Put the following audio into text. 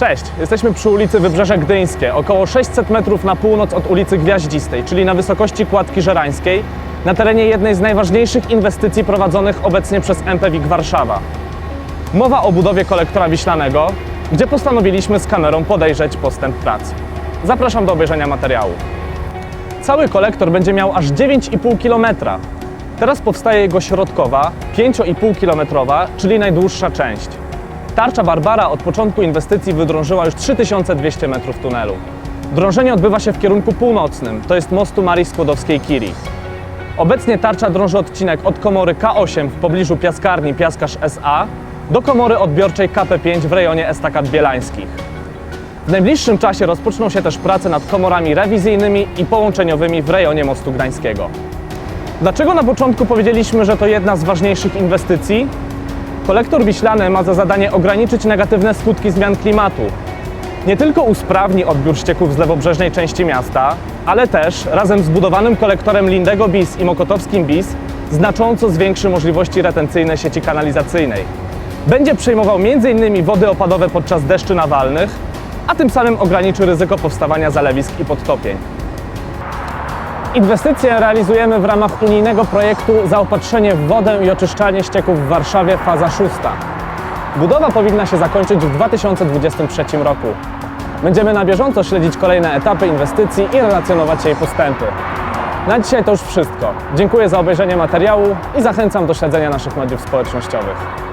Cześć, jesteśmy przy ulicy Wybrzeże Gdyńskie, około 600 metrów na północ od ulicy Gwiaździstej, czyli na wysokości Kładki Żerańskiej, na terenie jednej z najważniejszych inwestycji prowadzonych obecnie przez MPWiK Warszawa. Mowa o budowie kolektora wiślanego, gdzie postanowiliśmy z kamerą podejrzeć postęp prac. Zapraszam do obejrzenia materiału. Cały kolektor będzie miał aż 9,5 km. Teraz powstaje jego środkowa, 5,5 km, czyli najdłuższa część. Tarcza Barbara od początku inwestycji wydrążyła już 3200 metrów tunelu. Drążenie odbywa się w kierunku północnym, to jest mostu Marii Skłodowskiej-Curie. Obecnie tarcza drąży odcinek od komory K8 w pobliżu piaskarni Piaskarz SA do komory odbiorczej KP5 w rejonie Estakad Bielańskich. W najbliższym czasie rozpoczną się też prace nad komorami rewizyjnymi i połączeniowymi w rejonie Mostu Gdańskiego. Dlaczego na początku powiedzieliśmy, że to jedna z ważniejszych inwestycji? Kolektor wiślany ma za zadanie ograniczyć negatywne skutki zmian klimatu. Nie tylko usprawni odbiór ścieków z lewobrzeżnej części miasta, ale też razem z budowanym kolektorem Lindego BIS i Mokotowskim BIS znacząco zwiększy możliwości retencyjne sieci kanalizacyjnej. Będzie przejmował m.in. wody opadowe podczas deszczy nawalnych, a tym samym ograniczy ryzyko powstawania zalewisk i podtopień. Inwestycje realizujemy w ramach unijnego projektu Zaopatrzenie w wodę i oczyszczalnie ścieków w Warszawie faza szósta. Budowa powinna się zakończyć w 2023 roku. Będziemy na bieżąco śledzić kolejne etapy inwestycji i relacjonować jej postępy. Na dzisiaj to już wszystko. Dziękuję za obejrzenie materiału i zachęcam do śledzenia naszych mediów społecznościowych.